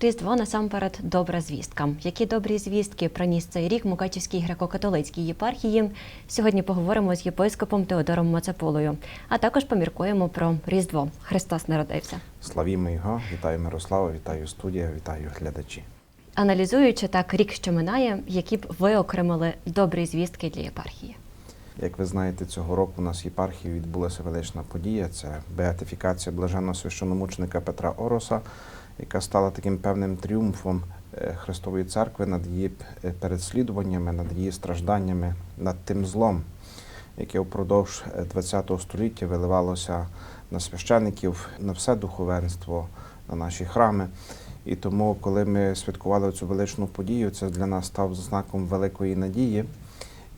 Різдво насамперед добра звістка. Які добрі звістки приніс цей рік Мукачівській греко-католицькій єпархії? Сьогодні поговоримо з єпископом Теодором Моцеполою, а також поміркуємо про Різдво. Христос народився. Славімо його, вітаю Мирослава, вітаю студія, вітаю глядачі. Аналізуючи так рік, що минає, які б ви окремили добрі звістки для єпархії? Як ви знаєте, цього року у нас в єпархії відбулася велична подія. Це беатифікація блаженного священомученика Петра Ороса, яка стала таким певним тріумфом е, Христової церкви над її е, переслідуваннями, над її стражданнями, над тим злом, яке впродовж ХХ століття виливалося на священиків, на все духовенство, на наші храми. І тому, коли ми святкували цю величну подію, це для нас став знаком великої надії.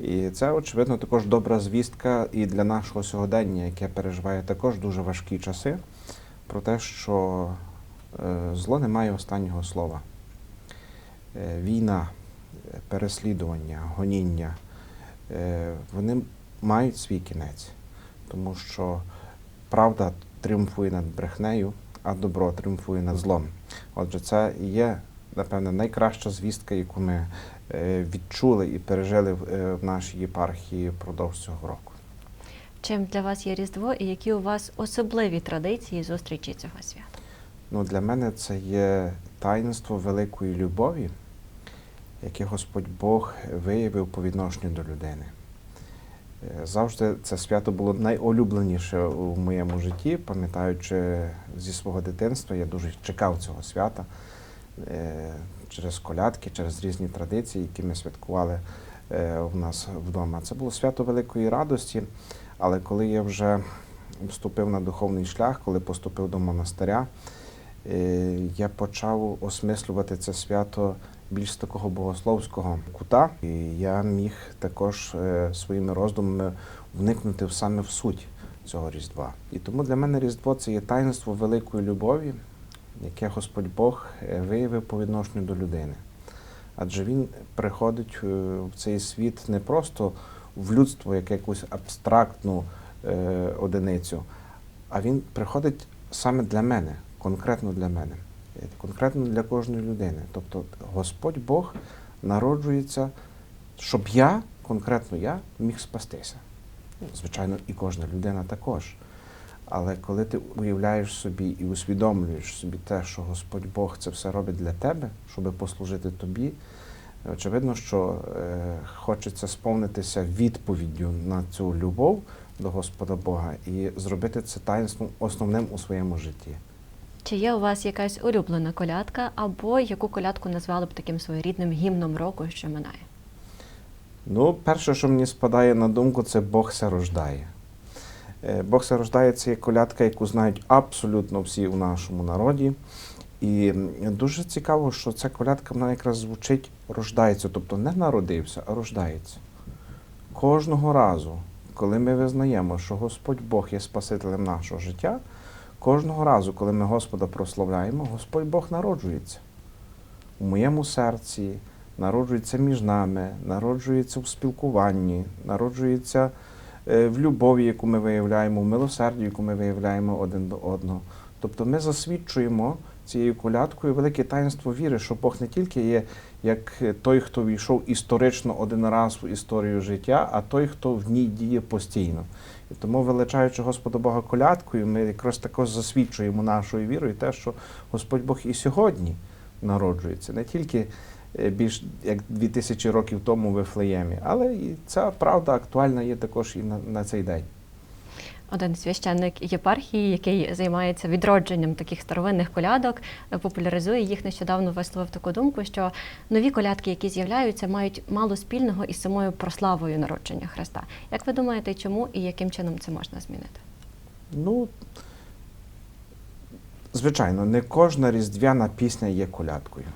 І це, очевидно, також добра звістка і для нашого сьогодення, яке переживає також дуже важкі часи, про те, що е, зло не має останнього слова. Е, Війна, е, переслідування, гоніння, е, вони мають свій кінець, тому що правда тріумфує над брехнею, а добро тріумфує над злом. Отже, це є, напевне, найкраща звістка, яку ми е, відчули і пережили е, в нашій єпархії впродовж цього року. Чим для вас є Різдво і які у вас особливі традиції зустрічі цього свята? Ну, для мене це є таїнство великої любові, яке Господь Бог виявив по відношенню до людини. Е, Завжди це свято було найулюбленіше у моєму житті, пам'ятаючи зі свого дитинства, я дуже чекав цього свята е, через колядки, через різні традиції, які ми святкували е, у нас вдома. Це було свято великої радості, але коли я вже вступив на духовний шлях, коли поступив до монастиря, е, я почав осмислювати це свято більш такого богословського кута. І я міг також е, своїми роздумами вникнути саме в суть цього Різдва. І тому для мене Різдво це є таїнство великої любові, яке Господь Бог е, виявив по відношенню до людини. Адже Він приходить е, в цей світ не просто в людство, як якусь абстрактну е, одиницю, а він приходить саме для мене, конкретно для мене, е, конкретно для кожної людини. Тобто Господь Бог народжується, щоб я, конкретно я, міг спастися. Звичайно, і кожна людина також. Але коли ти уявляєш собі і усвідомлюєш собі те, що Господь Бог це все робить для тебе, щоб послужити тобі, очевидно, що е, хочеться сповнитися відповіддю на цю любов до Господа Бога і зробити це таїнством основним у своєму житті. Чи є у вас якась улюблена колядка, або яку колядку назвали б таким своєрідним гімном року, що минає? Ну, перше, що мені спадає на думку, це Бог ся рождає. Е, Бог ся рождає це є колядка, яку знають абсолютно всі у нашому народі. І дуже цікаво, що ця колядка вона якраз звучить рождається, тобто не народився, а рождається. Кожного разу, коли ми визнаємо, що Господь Бог є Спасителем нашого життя, кожного разу, коли ми Господа прославляємо, Господь Бог народжується у моєму серці, народжується між нами, народжується в спілкуванні, народжується е, в любові, яку ми виявляємо, в милосерді, яку ми виявляємо один до одного. Тобто ми засвідчуємо цією колядкою велике таїнство віри, що Бог не тільки є як той, хто війшов історично один раз в історію життя, а той, хто в ній діє постійно. І тому, величаючи Господа Бога колядкою, ми якраз також засвідчуємо нашою вірою те, що Господь Бог і сьогодні народжується, не тільки е, більш як 2000 років тому в Вифлеємі, але і ця правда актуальна є також і на, на цей день. Один священник єпархії, який займається відродженням таких старовинних колядок, е, популяризує їх нещодавно висловив таку думку, що нові колядки, які з'являються, мають мало спільного із самою прославою народження Христа. Як ви думаєте, чому і яким чином це можна змінити? Ну, звичайно, не кожна різдвяна пісня є колядкою.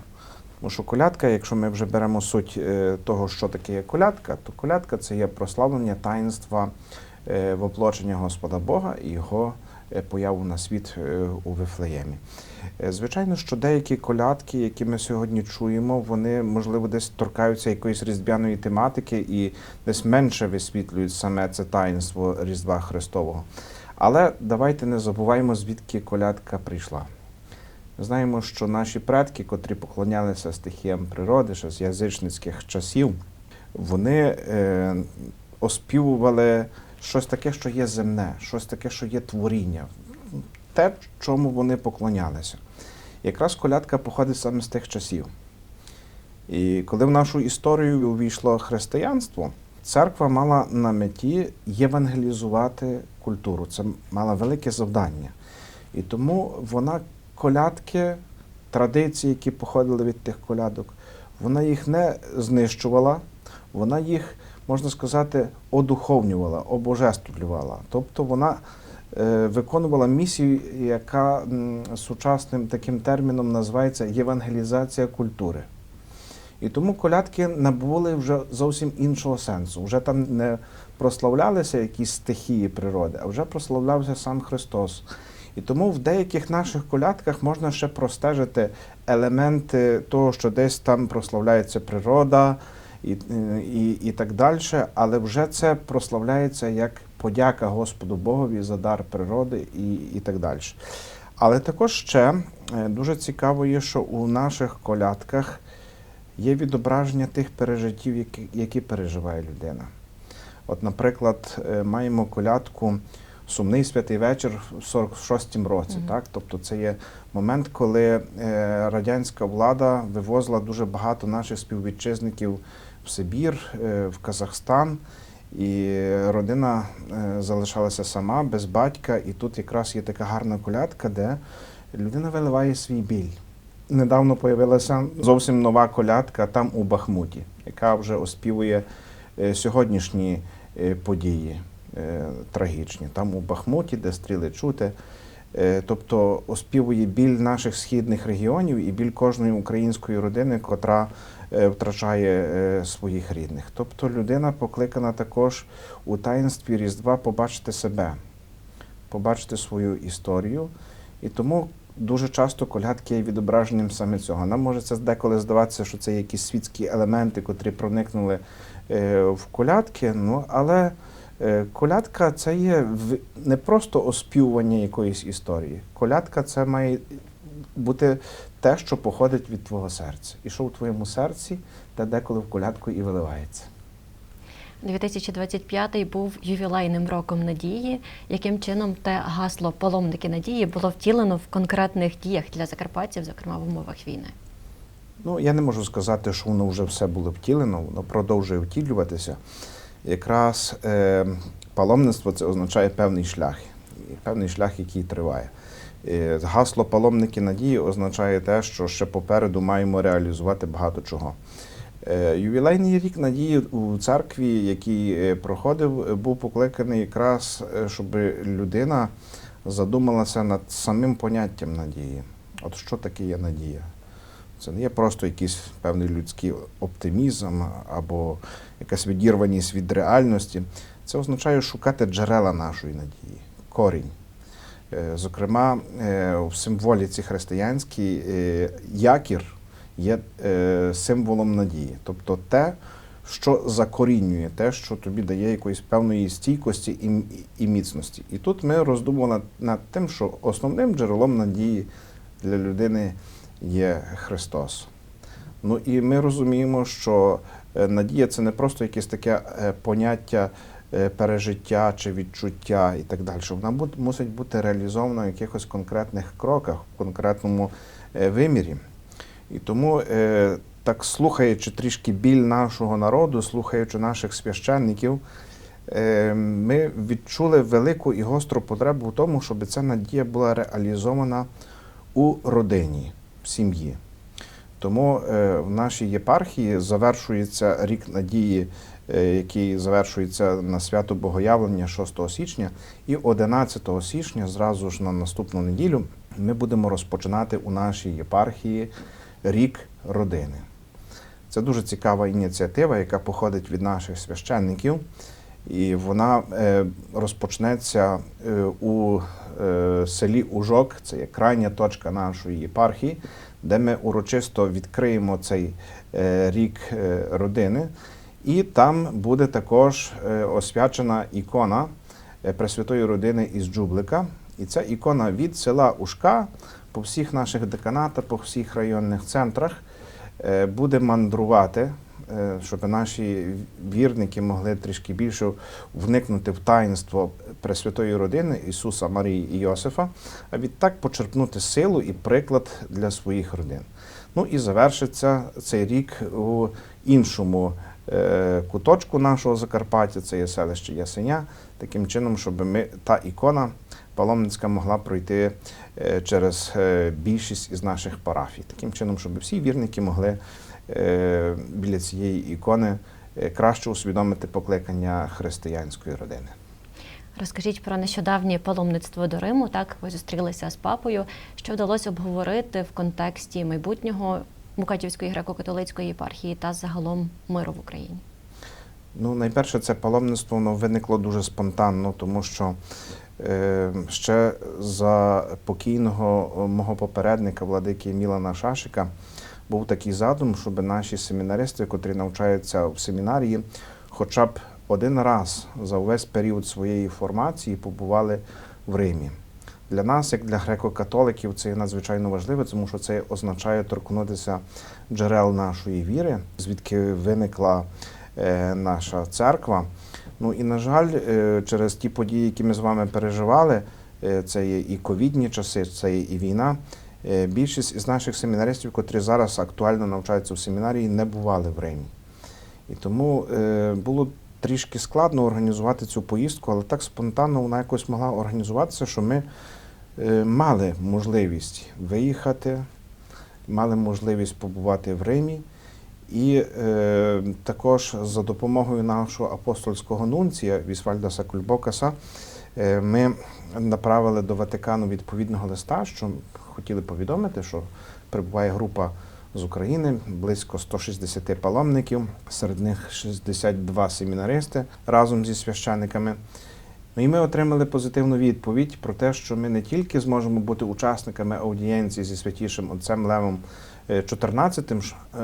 Тому що колядка, якщо ми вже беремо суть е, того, що таке є колядка, то колядка це є прославлення таїнства воплочення Господа Бога і його е, появу на світ е, у Вифлеємі. Е, Звичайно, що деякі колядки, які ми сьогодні чуємо, вони, можливо, десь торкаються якоїсь різдвяної тематики і десь менше висвітлюють саме це таїнство Різдва Христового. Але давайте не забуваємо, звідки колядка прийшла. Ми знаємо, що наші предки, котрі поклонялися стихіям природи, ще з язичницьких часів, вони е, оспівували щось таке, що є земне, щось таке, що є творіння, те, чому вони поклонялися. Якраз колядка походить саме з тих часів. І коли в нашу історію увійшло християнство, церква мала на меті євангелізувати культуру. Це мала велике завдання. І тому вона колядки, традиції, які походили від тих колядок, вона їх не знищувала, вона їх, можна сказати, одуховнювала, обожествлювала. Тобто вона е, виконувала місію, яка сучасним таким терміном називається євангелізація культури. І тому колядки набули вже зовсім іншого сенсу. Вже там не прославлялися якісь стихії природи, а вже прославлявся сам Христос. І тому в деяких наших колядках можна ще простежити елементи того, що десь там прославляється природа і, і, і так далі, але вже це прославляється як подяка Господу Богові за дар природи і, і так далі. Але також ще е, дуже цікаво є, що у наших колядках є відображення тих пережиттів, які, які переживає людина. От, наприклад, е, маємо колядку Сумний святий вечір в 46-му році. Мгм. Так? Тобто це є момент, коли е, радянська влада вивозила дуже багато наших співвітчизників в Сибір, е, в Казахстан. І родина е, залишалася сама без батька, і тут якраз є така гарна колядка, де людина виливає свій біль. Недавно появилася зовсім нова колядка там у Бахмуті, яка вже оспівує е, сьогоднішні події трагічні. Там у Бахмуті, де стріли чути. Тобто оспівує біль наших східних регіонів і біль кожної української родини, котра втрачає е, своїх рідних. Тобто людина покликана також у таїнстві Різдва побачити себе, побачити свою історію. І тому дуже часто колядки є відображенням саме цього. Нам може це деколи здаватися, що це якісь світські елементи, котрі проникнули е, в колядки. Ну, але е, колядка це є не просто оспівування якоїсь історії. Колядка це має бути те, що походить від твого серця. І що у твоєму серці, те деколи в колядку і виливається. 2025 був ювілейним роком надії. Яким чином те гасло паломники надії було втілено в конкретних діях для закарпатців, зокрема в умовах війни? Ну, я не можу сказати, що воно вже все було втілено, воно продовжує втілюватися. Якраз е, паломництво це означає певний шлях, певний шлях, який триває. Е, гасло паломники надії означає те, що ще попереду маємо реалізувати багато чого. Е, Ювілейний рік надії у церкві, який е, проходив, був покликаний якраз, щоб людина задумалася над самим поняттям надії. От що таке є надія? Це не є просто якийсь певний людський оптимізм або якась відірваність від реальності. Це означає шукати джерела нашої надії, корінь. Е, Зокрема, е, в символіці християнській е, якір є символом надії, тобто те, що закорінює, те, що тобі дає якоїсь певної стійкості і, міцності. І тут ми роздумували над, тим, що основним джерелом надії для людини є Христос. Ну і ми розуміємо, що надія це не просто якесь таке поняття пережиття чи відчуття і так далі. Вона мусить бути реалізована в якихось конкретних кроках, в конкретному е, вимірі. І тому, е, так слухаючи трішки біль нашого народу, слухаючи наших священників, е, ми відчули велику і гостру потребу в тому, щоб ця надія була реалізована у родині, в сім'ї. Тому е, в нашій єпархії завершується рік надії, е, який завершується на свято Богоявлення 6 січня, і 11 січня, зразу ж на наступну неділю, ми будемо розпочинати у нашій єпархії рік родини. Це дуже цікава ініціатива, яка походить від наших священників, і вона е, розпочнеться е, у е, селі Ужок, це є крайня точка нашої єпархії, де ми урочисто відкриємо цей е, рік е, родини. І там буде також е, освячена ікона е, Пресвятої родини із Джублика. І ця ікона від села Ушка по всіх наших деканатах, по всіх районних центрах е, буде мандрувати, щоб наші вірники могли трішки більше вникнути в таїнство Пресвятої родини Ісуса, Марії і Йосифа, а відтак почерпнути силу і приклад для своїх родин. Ну і завершиться цей рік у іншому куточку нашого Закарпаття, це є селище Ясеня, таким чином, щоб ми та ікона паломницька могла пройти е, через е, більшість із наших парафій. Таким чином, щоб всі вірники могли е, біля цієї ікони е, краще усвідомити покликання християнської родини. Розкажіть про нещодавнє паломництво до Риму. Так, ви зустрілися з папою. Що вдалося обговорити в контексті майбутнього Мукачівської греко-католицької єпархії та загалом миру в Україні? Ну, найперше, це паломництво воно виникло дуже спонтанно, тому що е, ще за покійного е, мого попередника, владики Мілана Шашика, був такий задум, щоб наші семінаристи, котрі навчаються в семінарії, хоча б один раз за увесь період своєї формації побували в Римі. Для нас, як для греко-католиків, це надзвичайно важливо, тому що це означає торкнутися джерел нашої віри, звідки виникла е, наша церква. Ну і на жаль, е, через ті події, які ми з вами переживали, е, це є і ковідні часи, це є і війна. Більшість із наших семінаристів, котрі зараз актуально навчаються в семінарії, не бували в Римі. І тому було трішки складно організувати цю поїздку, але так спонтанно вона якось могла організуватися, що ми е, мали можливість виїхати, мали можливість побувати в Римі. І е, також за допомогою нашого апостольського нунція Вісвальда Сакульбокаса е, ми направили до Ватикану відповідного листа, що хотіли повідомити, що прибуває група з України, близько 160 паломників, серед них 62 семінаристи разом зі священниками. Ну і ми отримали позитивну відповідь про те, що ми не тільки зможемо бути учасниками аудієнції зі святішим отцем Левом е, 14, е,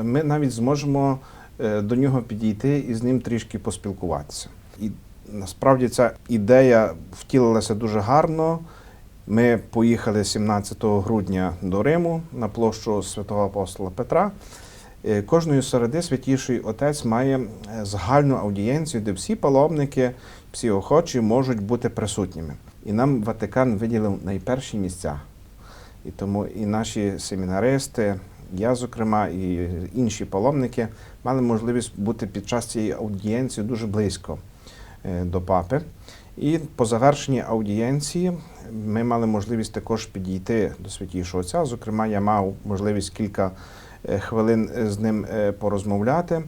ми навіть зможемо е, до нього підійти і з ним трішки поспілкуватися. І насправді ця ідея втілилася дуже гарно. Ми поїхали 17 грудня до Риму на площу святого апостола Петра. Е, Кожної середи святіший отець має е, загальну аудієнцію, де всі паломники, всі охочі можуть бути присутніми. І нам Ватикан виділив найперші місця. І тому і наші семінаристи, я, зокрема, і інші паломники мали можливість бути під час цієї аудієнції дуже близько е, до папи. І по завершенні аудієнції ми мали можливість також підійти до святішого отця. Зокрема, я мав можливість кілька е, хвилин е, з ним е, порозмовляти.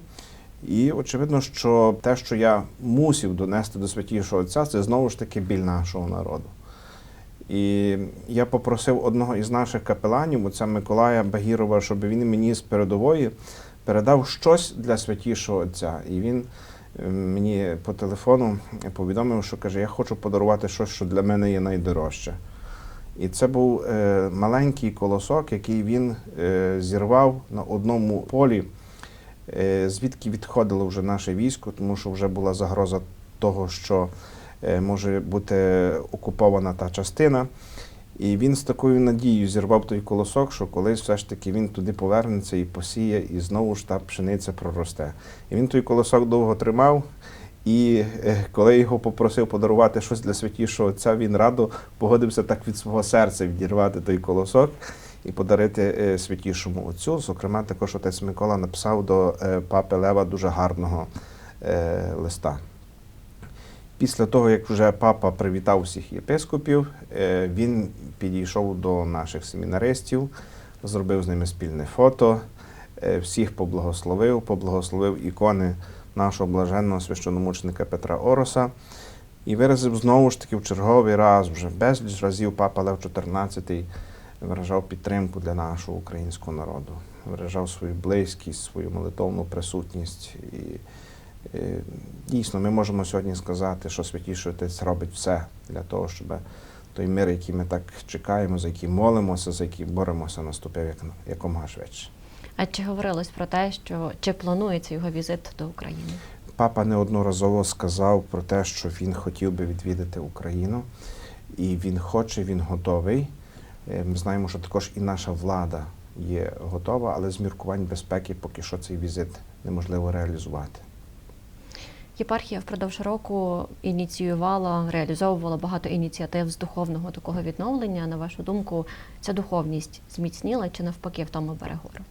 І очевидно, що те, що я мусив донести до святішого отця, це знову ж таки біль нашого народу. І я попросив одного із наших капеланів, отця Миколая Багірова, щоб він мені з передової передав щось для святішого отця. І він мені по телефону повідомив, що каже: Я хочу подарувати щось, що для мене є найдорожче. І це був е, маленький колосок, який він е, зірвав на одному полі, е, звідки відходило вже наше військо, тому що вже була загроза того, що може бути окупована та частина. І він з такою надією зірвав той колосок, що колись все ж таки він туди повернеться і посіє, і знову ж та пшениця проросте. І він той колосок довго тримав. І е, коли його попросив подарувати щось для святішого отця, він радо погодився так від свого серця відірвати той колосок і подарити е, святішому отцю. Зокрема, також отець Микола написав до е, папи Лева дуже гарного листа. Після того, як вже папа привітав всіх єпископів, е, він підійшов до наших семінаристів, зробив з ними спільне фото, е, всіх поблагословив, поблагословив ікони нашого блаженного священомученика Петра Ороса і виразив знову ж таки в черговий раз, вже безліч разів папа Лев XIV виражав підтримку для нашого українського народу, виражав свою близькість, свою молитовну присутність. І дійсно ми можемо сьогодні сказати, що святіший отець робить все для того, щоб той мир, який ми так чекаємо, за який молимося, за який боремося, наступив як, якомога швидше. А чи говорилось про те, що чи планується його візит до України? Папа неодноразово сказав про те, що він хотів би відвідати Україну, і він хоче, він готовий. Е, Ми знаємо, що також і наша влада є готова, але з міркувань безпеки поки що цей візит неможливо реалізувати. Єпархія впродовж року ініціювала, реалізовувала багато ініціатив з духовного такого відновлення. На вашу думку, ця духовність зміцніла чи навпаки втома бере гору?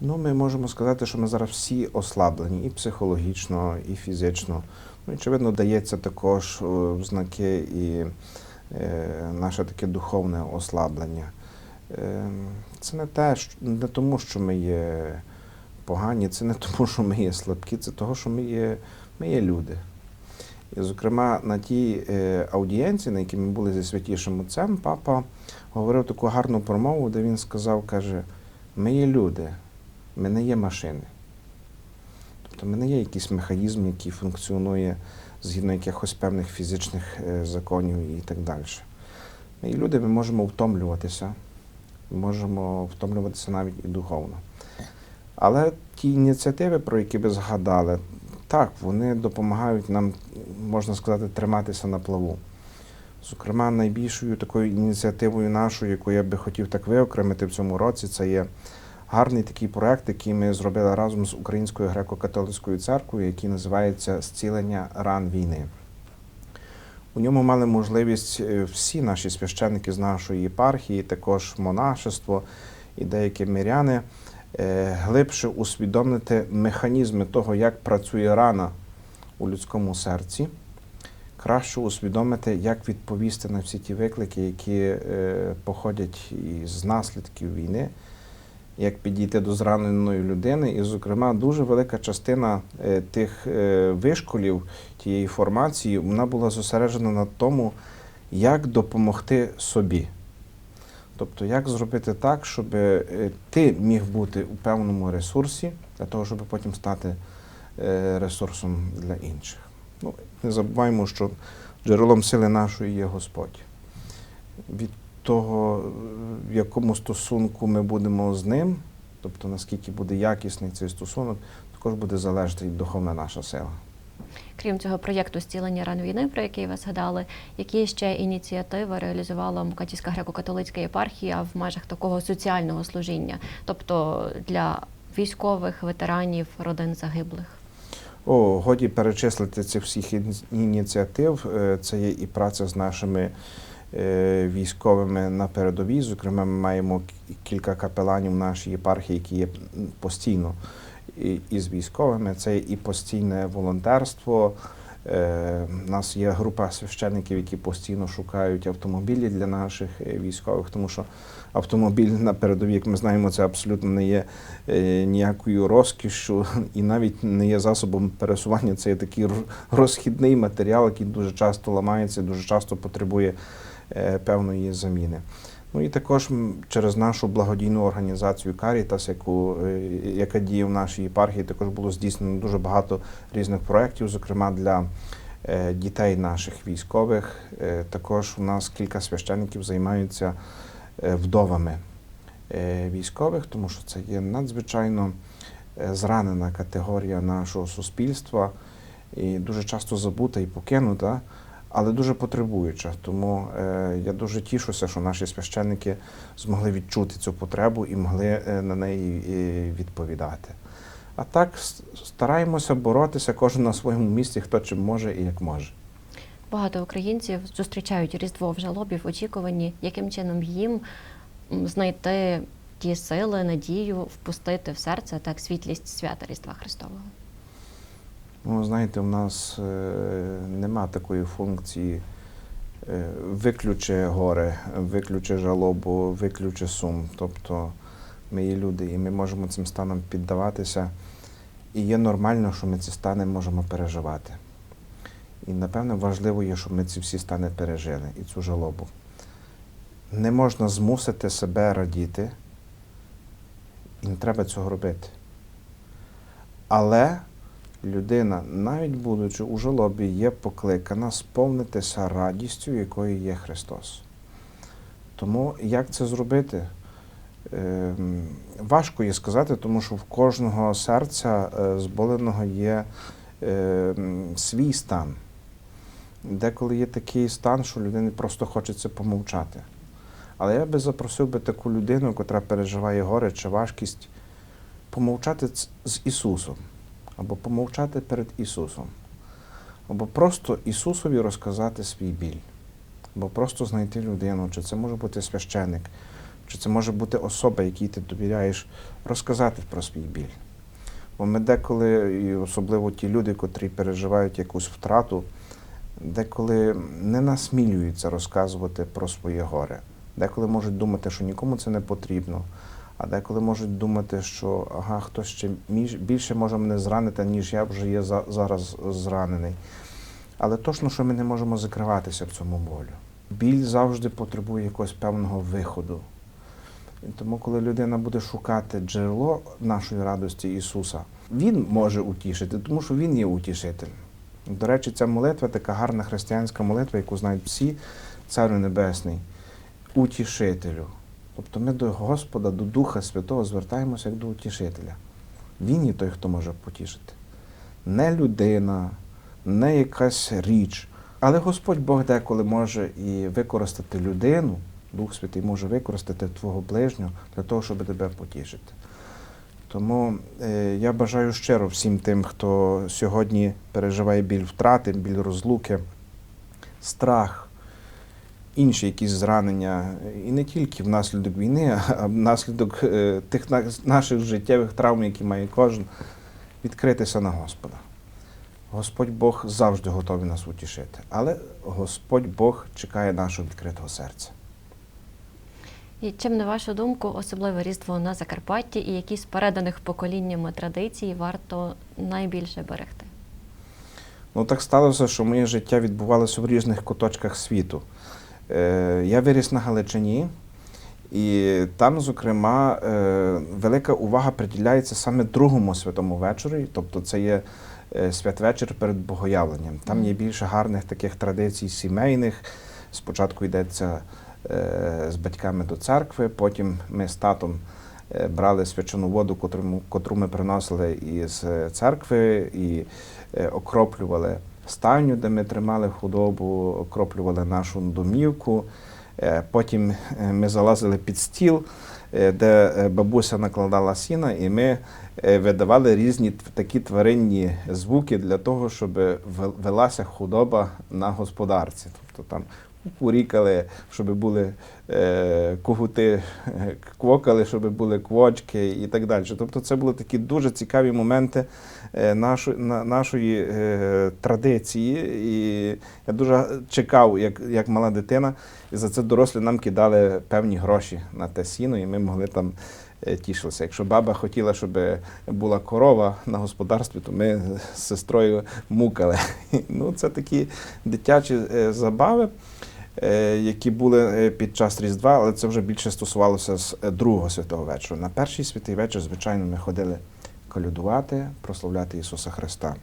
Ну, ми можемо сказати, що ми зараз всі ослаблені і психологічно, і фізично. Ну, очевидно, дається також е, знаки і е, наше таке духовне ослаблення. Е, це не те, не тому, що ми є погані, це не тому, що ми є слабкі, це того, що ми є, ми є люди. І, зокрема, на тій е, аудієнції, на якій ми були зі святішим отцем, папа говорив таку гарну промову, де він сказав, каже, ми є люди, ми не є машини. Тобто ми не є якийсь механізм, який функціонує згідно якихось певних фізичних е, законів і так далі. Ми є люди, ми можемо втомлюватися, можемо втомлюватися навіть і духовно. Але ті ініціативи, про які ви згадали, так, вони допомагають нам, можна сказати, триматися на плаву. Зокрема, найбільшою такою ініціативою нашою, яку я би хотів так виокремити в цьому році, це є гарний такий проект, який ми зробили разом з Українською греко-католицькою церквою, який називається Зцілення ран війни. У ньому мали можливість е, всі наші священники з нашої єпархії, також монашество і деякі миряни глибше усвідомити механізми того, як працює рана у людському серці, краще усвідомити, як відповісти на всі ті виклики, які е, походять із наслідків війни, як підійти до зраненої людини. І, зокрема, дуже велика частина е, тих е, вишколів тієї формації вона була зосереджена на тому, як допомогти собі. Тобто, як зробити так, щоб е, ти міг бути у певному ресурсі для того, щоб потім стати е, ресурсом для інших. Ну, не забуваємо, що джерелом сили нашої є Господь. Від того, в якому стосунку ми будемо з ним, тобто наскільки буде якісний цей стосунок, також буде залежати і духовна наша сила. Крім цього проєкту зцілення ран війни, про який ви згадали, які ще ініціативи реалізувала Мукачівська греко-католицька єпархія в межах такого соціального служіння, тобто для військових, ветеранів, родин загиблих? О, годі перечислити цих всіх ініціатив. Е, Це є і праця з нашими е, військовими на передовій. Зокрема, ми маємо кілька капеланів в нашій єпархії, які є постійно і- із військовими. Це і постійне волонтерство. Е, У нас є група священників, які постійно шукають автомобілі для наших е, військових, тому що автомобіль на передовій, як ми знаємо, це абсолютно не є е, ніякою розкішшю і навіть не є засобом пересування. Це є такий розхідний матеріал, який дуже часто ламається, дуже часто потребує е, певної заміни. Ну і також через нашу благодійну організацію Карітас, яку, е, яка діє в нашій єпархії, також було здійснено дуже багато різних проєктів, зокрема для е, дітей наших військових. Е, Також у нас кілька священників займаються вдовами військових, тому що це є надзвичайно зранена категорія нашого суспільства і дуже часто забута і покинута, але дуже потребуюча. Тому е, я дуже тішуся, що наші священники змогли відчути цю потребу і могли е, на неї е, відповідати. А так стараємося боротися кожен на своєму місці, хто чим може і як може. Багато українців зустрічають Різдво в жалобі в очікуванні, яким чином їм знайти ті сили, надію, впустити в серце так світлість свята Різдва Христового. Ну, знаєте, у нас е, нема такої функції е, виключи горе, виключи жалобу, виключи сум. Тобто ми є люди, і ми можемо цим станом піддаватися. І є нормально, що ми ці стани можемо переживати. І напевно важливо є, щоб ми ці всі стани пережили і цю жалобу. Не можна змусити себе радіти, і не треба цього робити. Але людина, навіть будучи у жалобі, є покликана сповнитися радістю, якою є Христос. Тому як це зробити? Ем, Важко є сказати, тому що в кожного серця е, зболеного є ем, свій стан. Деколи є такий стан, що людині просто хочеться помовчати. Але я би запросив би таку людину, яка переживає горе чи важкість, помовчати з Ісусом, або помовчати перед Ісусом, або просто Ісусові розказати свій біль, або просто знайти людину, чи це може бути священик, чи це може бути особа, якій ти довіряєш, розказати про свій біль. Бо ми деколи, і особливо ті люди, котрі переживають якусь втрату, деколи не насмілюються розказувати про своє горе. Деколи можуть думати, що нікому це не потрібно, а деколи можуть думати, що ага, хтось ще більше може мене зранити, ніж я вже є за- зараз зранений. Але точно, що ми не можемо закриватися в цьому болю. Біль завжди потребує якогось певного виходу. Тому, коли людина буде шукати джерело нашої радості Ісуса, Він може утішити, тому що Він є утішитель. До речі, ця молитва така гарна християнська молитва, яку знають всі, Царю Небесний, утішителю. Тобто ми до Господа, до Духа Святого звертаємося як до утішителя. Він є той, хто може потішити. Не людина, не якась річ. Але Господь Бог деколи може і використати людину, Дух Святий може використати твого ближнього для того, щоб тебе потішити. Тому е, я бажаю щиро всім тим, хто сьогодні переживає біль втрати, біль розлуки, страх, інші якісь зранення, і не тільки внаслідок війни, а внаслідок е, тих на- наших життєвих травм, які має кожен, відкритися на Господа. Господь Бог завжди готовий нас утішити, але Господь Бог чекає нашого відкритого серця. І чим, на вашу думку, особливе різдво на Закарпатті і які з переданих поколіннями традицій варто найбільше берегти? Ну так сталося, що моє життя відбувалося в різних куточках світу. Е, я виріс на Галичині, і там, зокрема, е, велика увага приділяється саме другому святому вечорі, тобто це є е, святвечір перед богоявленням. Там є більше гарних таких традицій сімейних. Спочатку йдеться з батьками до церкви, потім ми з татом брали свячену воду, котру, ми- приносили із церкви, і окроплювали стайню, де ми тримали худобу, окроплювали нашу домівку. Е, Потім е, ми залазили під стіл, е, де бабуся накладала сіна, і ми видавали різні такі тваринні звуки для того, щоб вел- велася худоба на господарці. Тобто там курікали, щоб були когути, квокали, щоб були квочки і так далі. Тобто це були такі дуже цікаві моменти нашої, на, нашої е, традиції. І я дуже чекав, як, як мала дитина, і за це дорослі нам кидали певні гроші на те сіно, і ми могли там е, тішилися. Якщо баба хотіла, щоб була корова на господарстві, то ми з сестрою мукали. Ну, це такі дитячі е, забави. е, Які були е, під час Різдва, але це вже більше стосувалося з е, другого святого вечора. На перший святий вечір, звичайно, ми ходили колядувати, прославляти Ісуса Христа.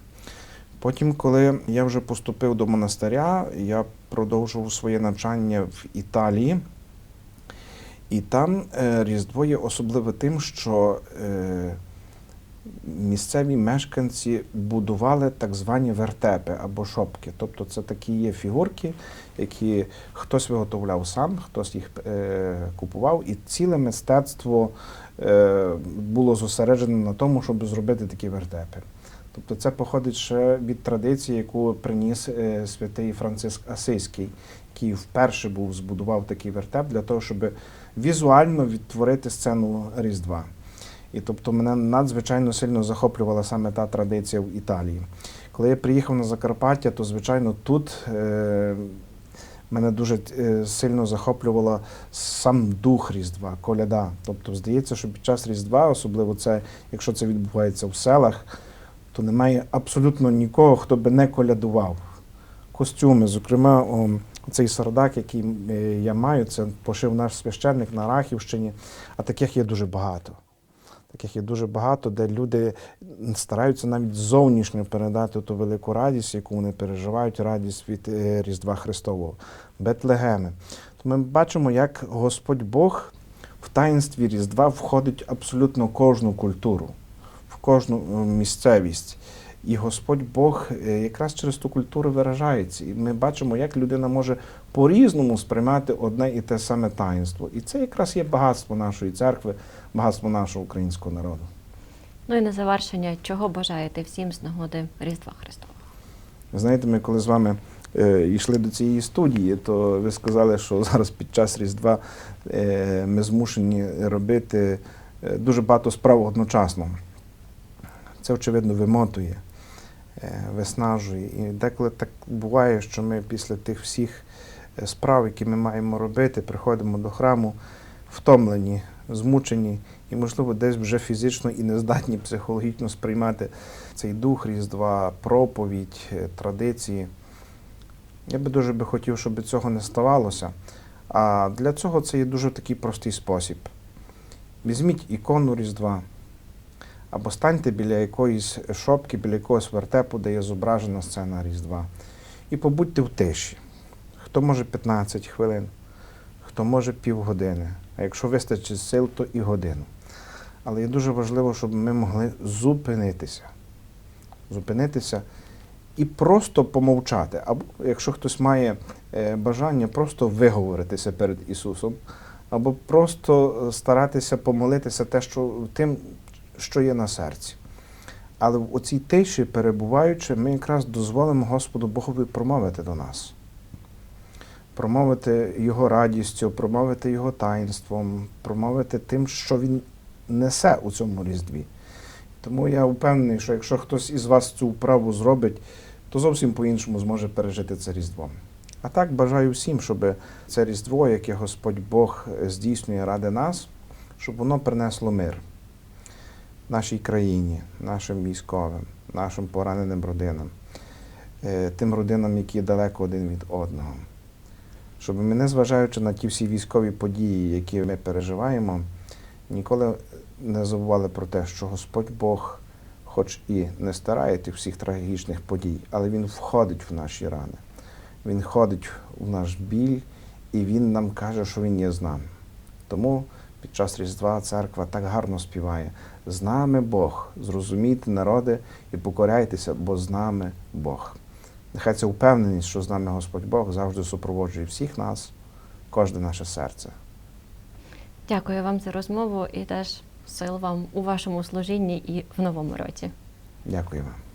Потім, коли я вже поступив до монастиря, я продовжував своє навчання в Італії. І там е, Різдво є особливе тим, що е, місцеві мешканці будували так звані вертепи або шопки. Тобто це такі є фігурки, які хтось виготовляв сам, хтось їх е, купував, і ціле мистецтво е, було зосереджене на тому, щоб зробити такі вертепи. Тобто це походить ще від традиції, яку приніс е, святий Франциск Асиський, який вперше був збудував такий вертеп для того, щоб візуально відтворити сцену Різдва. І тобто мене надзвичайно сильно захоплювала саме та традиція в Італії. Коли я приїхав на Закарпаття, то звичайно тут е, мене дуже е, сильно захоплювала сам дух Різдва, коляда. Тобто, здається, що під час Різдва, особливо це, якщо це відбувається в селах, то немає абсолютно нікого, хто би не колядував. Костюми, зокрема, о, цей сардак, який е, я маю, це пошив наш священник на Рахівщині, а таких є дуже багато. Таких є дуже багато, де люди стараються навіть зовнішньо передати ту велику радість, яку вони переживають, радість від е, Різдва Христового. Бетлегеми. То ми бачимо, як Господь Бог в таїнстві Різдва входить абсолютно кожну культуру, в кожну е, місцевість. І Господь Бог е, якраз через ту культуру виражається. І ми бачимо, як людина може по-різному сприймати одне і те саме таїнство. І це якраз є багатство нашої церкви, багатство нашого українського народу. Ну і на завершення, чого бажаєте всім з нагоди Різдва Христового? Ви знаєте, ми коли з вами е, йшли до цієї студії, то ви сказали, що зараз під час Різдва е, ми змушені робити е, дуже багато справ одночасно. Це, очевидно, вимотує, виснажує. І деколи так буває, що ми після тих всіх справ, які ми маємо робити, приходимо до храму втомлені, змучені і, можливо, десь вже фізично і нездатні психологічно сприймати цей дух Різдва, проповідь, е, традиції. Я би дуже би хотів, щоб цього не ставалося. А для цього це є дуже такий простий спосіб. Візьміть ікону Різдва, або станьте біля якоїсь шопки, біля якогось вертепу, де є зображена сцена Різдва. І побудьте в тиші. Хто може 15 хвилин, хто може півгодини, а якщо вистачить сил, то і годину. Але є дуже важливо, щоб ми могли зупинитися. Зупинитися і просто помовчати. Або якщо хтось має е, бажання, просто виговоритися перед Ісусом, або просто е, старатися помолитися те, що, тим, що є на серці. Але в оцій тиші, перебуваючи, ми якраз дозволимо Господу Богові промовити до нас. Промовити Його радістю, промовити Його таїнством, промовити тим, що Він несе у цьому різдві. Тому я впевнений, що якщо хтось із вас цю вправу зробить, то зовсім по-іншому зможе пережити це Різдво. А так бажаю всім, щоб це Різдво, яке Господь Бог здійснює ради нас, щоб воно принесло мир нашій країні, нашим військовим, нашим пораненим родинам, е, тим родинам, які далеко один від одного. Щоб ми, незважаючи на ті всі військові події, які ми переживаємо, ніколи не забували про те, що Господь Бог, хоч і не старає тих всіх трагічних подій, але Він входить в наші рани. Він входить в наш біль, і Він нам каже, що Він є з нами. Тому під час Різдва церква так гарно співає: з нами Бог, зрозумійте народи і покоряйтеся, бо з нами Бог. Нехай ця впевненість, що з нами Господь Бог завжди супроводжує всіх нас, кожне наше серце. Дякую вам за розмову і теж сил вам у вашому служінні і в новому році. Дякую вам.